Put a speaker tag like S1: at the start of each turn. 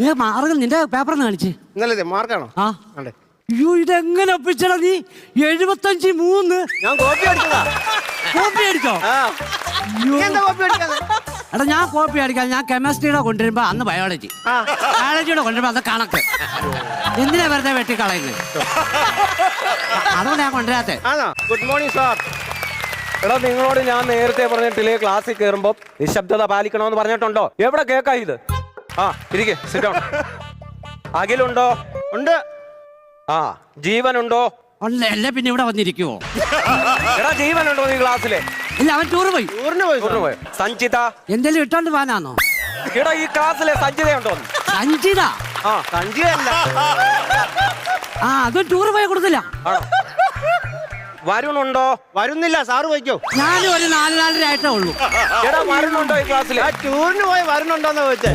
S1: നീ മാർഗം നിന്റെ കാണിച്ച്.
S2: ഇന്നലെ മാർക്കാണോ
S1: ആ.
S2: അതെ
S1: അയ്യോ ഇതെങ്ങനെ ഒപ്പിച്ചടാ നീ? എഴുപത്തഞ്ച് മൂന്ന്.
S2: ഞാൻ കോപ്പി അടിച്ചതാ.
S1: കോപ്പി അടിച്ചോ?
S2: ആ.
S1: അയ്യോ.
S2: എന്താ കോപ്പി അടിക്കാതെ?
S1: എടാ ഞാൻ കോപ്പി അടിക്കാൻ ഞാൻ കെമിസ്ട്രിയുടെ കൊണ്ടുവരുമ്പോ അന്ന് ബയോളജി ബയോളജിയുടെ കൊണ്ടുവരുമ്പോ അന്ന് കണക്ക്. എന്തിനാ വെറുതെ വെട്ടിക്കളയുന്നത് അതുകൊണ്ട് ഞാൻ കൊണ്ടുവരാത്തെ.
S2: ആണോ? ഗുഡ് മോർണിംഗ് സാർ
S3: എടാ നിങ്ങളോട് ഞാൻ നേരത്തെ പറഞ്ഞിട്ടില്ലേ ക്ലാസ്സിൽ കയറുമ്പോ നിശബ്ദത പാലിക്കണമെന്ന് പറഞ്ഞിട്ടുണ്ടോ? എവിടെ കേക്കാ ഇത്? ആ ഇരിക്കെ ഡൗൺ അഖിലുണ്ടോ?
S2: ഉണ്ട്.
S3: ആ ജീവനുണ്ടോ?
S1: ഉണ്ടോ അല്ലേ പിന്നെ ഇവിടെ വന്നിരിക്കുവോ?
S3: എടാ ജീവനുണ്ടോ നീ ക്ലാസ്സിലെ?
S1: ഇല്ല അവൻ ടൂർ പോയി.
S2: ടൂറിന് പോയി
S3: ടൂറിന് പോയി. സഞ്ചിത
S1: എന്തെങ്കിലും ഇട്ടോണ്ട് പോകാനാണോ
S3: എടാ ഈ ക്ലാസ്സിലെ സഞ്ചിതയുണ്ടോ
S1: സഞ്ചിത
S3: ആ
S2: സഞ്ജയല്ല
S1: ആ അതും ടൂർ പോയി കൊടുത്തില്ല.
S3: വരുണുണ്ടോ?
S2: വരുന്നില്ല സാറ് വയ്ക്കോ
S1: ഞാനും ഒരു നാല് നാലര ആയിട്ടേ ഉള്ളൂ.
S3: എടാ വരുണുണ്ടോ ഈ ക്ലാസ്സിൽ
S2: ആ ടൂറിന് പോയി വരുന്നുണ്ടോന്ന് ചോദിച്ചേ.